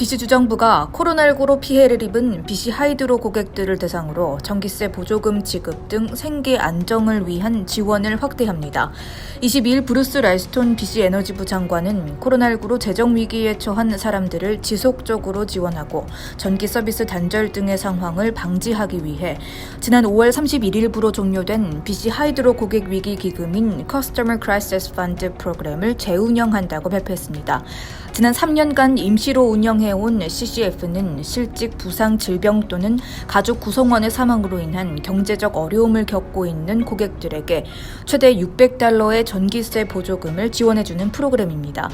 BC 주정부가 코로나19로 피해를 입은 BC 하이드로 고객들을 대상으로 전기세 보조금 지급 등 생계 안정을 위한 지원을 확대합니다. 22일 브루스 랄스톤 BC 에너지부 장관은 코로나19로 재정 위기에 처한 사람들을 지속적으로 지원하고 전기 서비스 단절 등의 상황을 방지하기 위해 지난 5월 31일부로 종료된 BC 하이드로 고객 위기 기금인 Customer Crisis Fund 프로그램을 재운영한다고 발표했습니다. 지난 3년간 임시로 운영해온 CCF는 실직, 부상, 질병 또는 가족 구성원의 사망으로 인한 경제적 어려움을 겪고 있는 고객들에게 최대 600달러의 전기세 보조금을 지원해주는 프로그램입니다.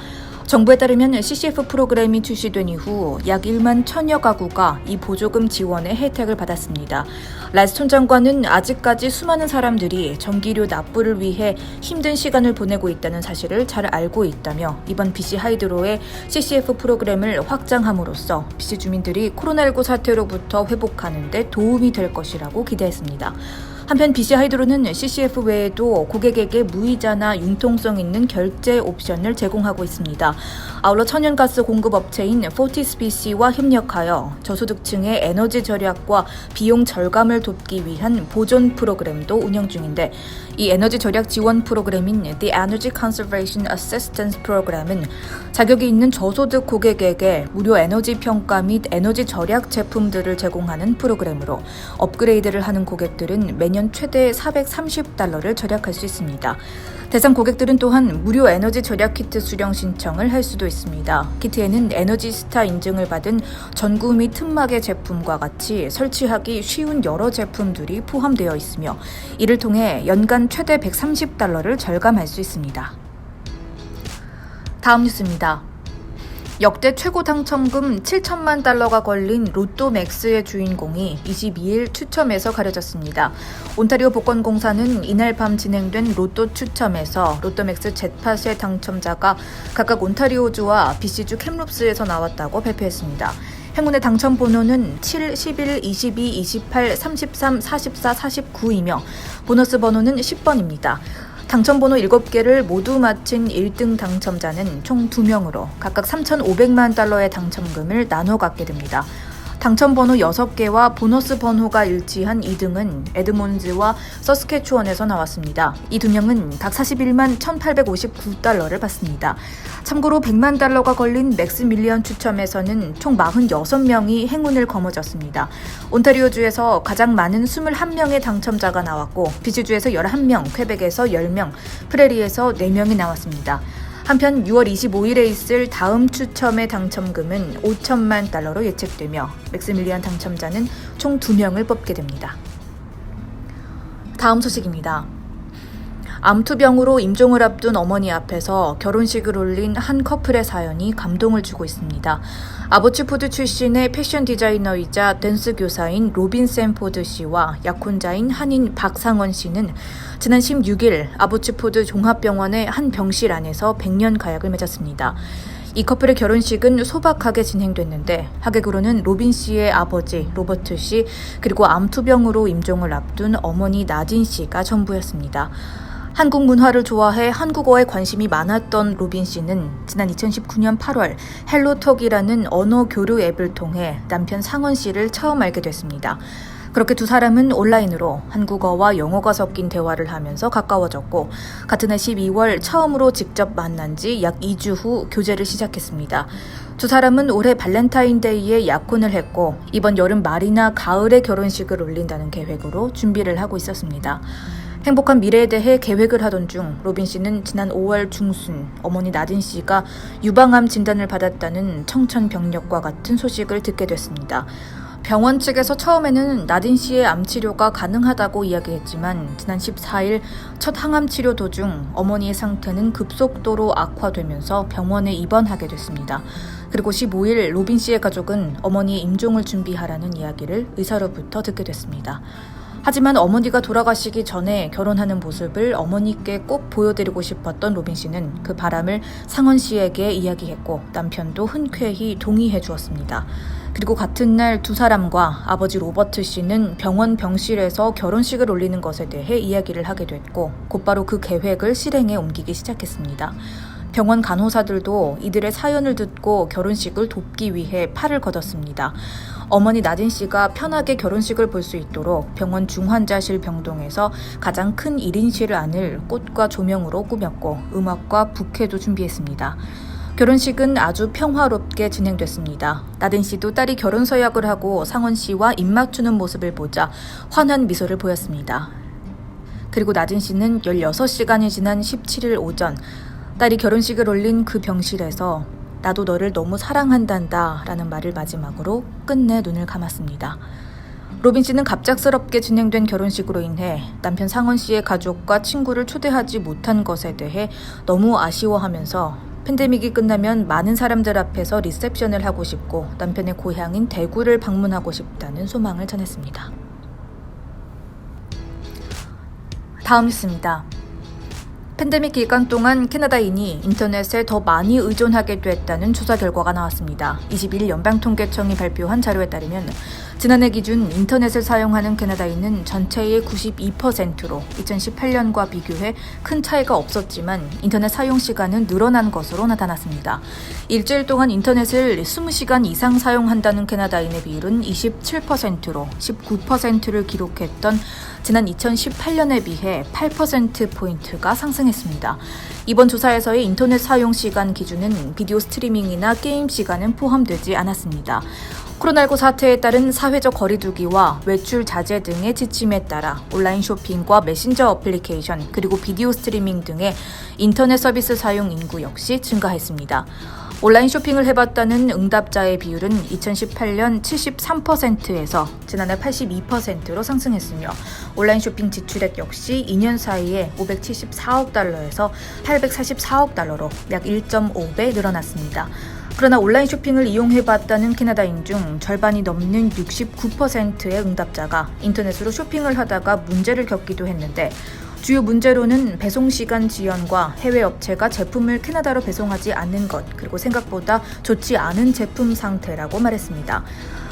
정부에 따르면 CCF 프로그램이 출시된 이후 약 1만 천여 가구가 이 보조금 지원의 혜택을 받았습니다. 라스톤 장관은 아직까지 수많은 사람들이 전기료 납부를 위해 힘든 시간을 보내고 있다는 사실을 잘 알고 있다며 이번 BC 하이드로의 CCF 프로그램을 확장함으로써 BC 주민들이 코로나19 사태로부터 회복하는 데 도움이 될 것이라고 기대했습니다. 한편 BC 하이드로는 CCF 외에도 고객에게 무이자나 융통성 있는 결제 옵션을 제공하고 있습니다. 아울러 천연가스 공급 업체인 포티스BC와 협력하여 저소득층의 에너지 절약과 비용 절감을 돕기 위한 보존 프로그램도 운영 중인데 이 에너지 절약 지원 프로그램인 The Energy Conservation Assistance Program은 자격이 있는 저소득 고객에게 무료 에너지 평가 및 에너지 절약 제품들을 제공하는 프로그램으로 업그레이드를 하는 고객들은 매년 최대 430달러를 절약할 수 있습니다. 대상 고객들은 또한 무료 에너지 절약 키트 수령 신청을 할 수도 있습니다. 키트에는 에너지 스타 인증을 받은 전구 및 틈막의 제품과 같이 설치하기 쉬운 여러 제품들이 포함되어 있으며 이를 통해 연간 최대 130달러를 절감할 수 있습니다. 다음 뉴스입니다. 역대 최고 당첨금 7천만 달러가 걸린 로또 맥스의 주인공이 22일 추첨에서 가려졌습니다. 온타리오 복권공사는 이날 밤 진행된 로또 추첨에서 로또 맥스 젯팟의 당첨자가 각각 온타리오주와 BC주 캠룹스에서 나왔다고 발표했습니다. 행운의 당첨 번호는 7, 11, 22, 28, 33, 44, 49이며 보너스 번호는 10번입니다. 당첨번호 7개를 모두 맞힌 1등 당첨자는 총 2명으로 각각 3,500만 달러의 당첨금을 나눠 갖게 됩니다. 당첨번호 6개와 보너스 번호가 일치한 2등은 에드몬즈와 서스케추원에서 나왔습니다. 이 두 명은 각 41만 1,859달러를 받습니다. 참고로 100만 달러가 걸린 맥스밀리언 추첨에서는 총 46명이 행운을 거머쥐었습니다. 온타리오주에서 가장 많은 21명의 당첨자가 나왔고 비주주에서 11명, 퀘벡에서 10명, 프레리에서 4명이 나왔습니다. 한편 6월 25일에 있을 다음 추첨의 당첨금은 5천만 달러로 예측되며 맥스밀리안 당첨자는 총 2명을 뽑게 됩니다. 다음 소식입니다. 암투병으로 임종을 앞둔 어머니 앞에서 결혼식을 올린 한 커플의 사연이 감동을 주고 있습니다. 아버치푸드 출신의 패션 디자이너이자 댄스 교사인 로빈 샌포드 씨와 약혼자인 한인 박상원 씨는 지난 16일 아버치푸드 종합병원의 한 병실 안에서 100년 가약을 맺었습니다. 이 커플의 결혼식은 소박하게 진행됐는데 하객으로는 로빈 씨의 아버지 로버트 씨 그리고 암투병으로 임종을 앞둔 어머니 나진 씨가 전부였습니다. 한국 문화를 좋아해 한국어에 관심이 많았던 로빈 씨는 지난 2019년 8월 헬로톡이라는 언어 교류 앱을 통해 남편 상원 씨를 처음 알게 됐습니다. 그렇게 두 사람은 온라인으로 한국어와 영어가 섞인 대화를 하면서 가까워졌고 같은 해 12월 처음으로 직접 만난 지 약 2주 후 교제를 시작했습니다. 두 사람은 올해 발렌타인데이에 약혼을 했고 이번 여름 말이나 가을에 결혼식을 올린다는 계획으로 준비를 하고 있었습니다. 행복한 미래에 대해 계획을 하던 중 로빈 씨는 지난 5월 중순 어머니 나딘 씨가 유방암 진단을 받았다는 청천벽력과 같은 소식을 듣게 됐습니다. 병원 측에서 처음에는 나딘 씨의 암 치료가 가능하다고 이야기했지만 지난 14일 첫 항암 치료 도중 어머니의 상태는 급속도로 악화되면서 병원에 입원하게 됐습니다. 그리고 15일 로빈 씨의 가족은 어머니의 임종을 준비하라는 이야기를 의사로부터 듣게 됐습니다. 하지만 어머니가 돌아가시기 전에 결혼하는 모습을 어머니께 꼭 보여드리고 싶었던 로빈 씨는 그 바람을 상원 씨에게 이야기했고 남편도 흔쾌히 동의해 주었습니다. 그리고 같은 날 두 사람과 아버지 로버트 씨는 병원 병실에서 결혼식을 올리는 것에 대해 이야기를 하게 됐고 곧바로 그 계획을 실행에 옮기기 시작했습니다. 병원 간호사들도 이들의 사연을 듣고 결혼식을 돕기 위해 팔을 걷었습니다. 어머니 나진 씨가 편하게 결혼식을 볼 수 있도록 병원 중환자실 병동에서 가장 큰 1인실을 안을 꽃과 조명으로 꾸몄고 음악과 부케도 준비했습니다. 결혼식은 아주 평화롭게 진행됐습니다. 나든 씨도 딸이 결혼 서약을 하고 상원 씨와 입 맞추는 모습을 보자 환한 미소를 보였습니다. 그리고 나진 씨는 16시간이 지난 17일 오전 딸이 결혼식을 올린 그 병실에서 나도 너를 너무 사랑한단다 라는 말을 마지막으로 끝내 눈을 감았습니다. 로빈 씨는 갑작스럽게 진행된 결혼식으로 인해 남편 상원 씨의 가족과 친구를 초대하지 못한 것에 대해 너무 아쉬워하면서 팬데믹이 끝나면 많은 사람들 앞에서 리셉션을 하고 싶고 남편의 고향인 대구를 방문하고 싶다는 소망을 전했습니다. 다음 뉴스입니다. 팬데믹 기간 동안 캐나다인이 인터넷에 더 많이 의존하게 됐다는 조사 결과가 나왔습니다. 21일 연방통계청이 발표한 자료에 따르면 지난해 기준 인터넷을 사용하는 캐나다인은 전체의 92%로 2018년과 비교해 큰 차이가 없었지만 인터넷 사용 시간은 늘어난 것으로 나타났습니다. 일주일 동안 인터넷을 20시간 이상 사용한다는 캐나다인의 비율은 27%로 19%를 기록했던 지난 2018년에 비해 8%포인트가 상승했습니다. 이번 조사에서의 인터넷 사용 시간 기준은 비디오 스트리밍이나 게임 시간은 포함되지 않았습니다. 코로나19 사태에 따른 사회적 거리두기와 외출 자제 등의 지침에 따라 온라인 쇼핑과 메신저 어플리케이션 그리고 비디오 스트리밍 등의 인터넷 서비스 사용 인구 역시 증가했습니다. 온라인 쇼핑을 해봤다는 응답자의 비율은 2018년 73%에서 지난해 82%로 상승했으며 온라인 쇼핑 지출액 역시 2년 사이에 574억 달러에서 844억 달러로 약 1.5배 늘어났습니다. 그러나 온라인 쇼핑을 이용해봤다는 캐나다인 중 절반이 넘는 69%의 응답자가 인터넷으로 쇼핑을 하다가 문제를 겪기도 했는데 주요 문제로는 배송 시간 지연과 해외 업체가 제품을 캐나다로 배송하지 않는 것, 그리고 생각보다 좋지 않은 제품 상태라고 말했습니다.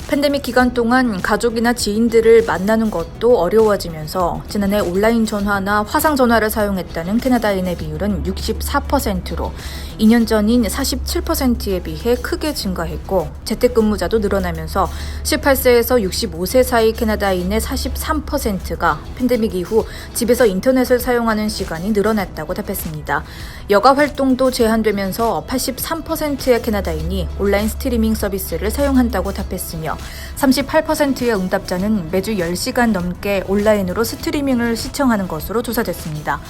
팬데믹 기간 동안 가족이나 지인들을 만나는 것도 어려워지면서 지난해 온라인 전화나 화상 전화를 사용했다는 캐나다인의 비율은 64%로 2년 전인 47%에 비해 크게 증가했고 재택근무자도 늘어나면서 18세에서 65세 사이 캐나다인의 43%가 팬데믹 이후 집에서 인터넷을 사용하는 시간이 늘어났다고 답했습니다. 여가 활동도 제한되면서 83%의 캐나다인이 온라인 스트리밍 서비스를 사용한다고 답했으며 38%의 응답자는 매주 10시간 넘게 온라인으로 스트리밍을 시청하는 것으로 조사됐습니다.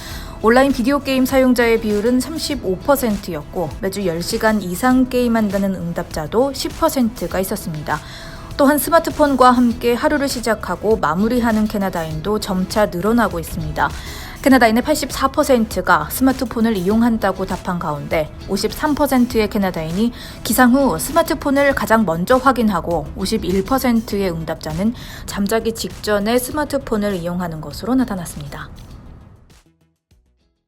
온라인 비디오 게임 사용자의 비율은 35%였고 매주 10시간 이상 게임한다는 응답자도 10%가 있었습니다. 또한 스마트폰과 함께 하루를 시작하고 마무리하는 캐나다인도 점차 늘어나고 있습니다. 캐나다인의 84%가 스마트폰을 이용한다고 답한 가운데 53%의 캐나다인이 기상 후 스마트폰을 가장 먼저 확인하고 51%의 응답자는 잠자기 직전에 스마트폰을 이용하는 것으로 나타났습니다.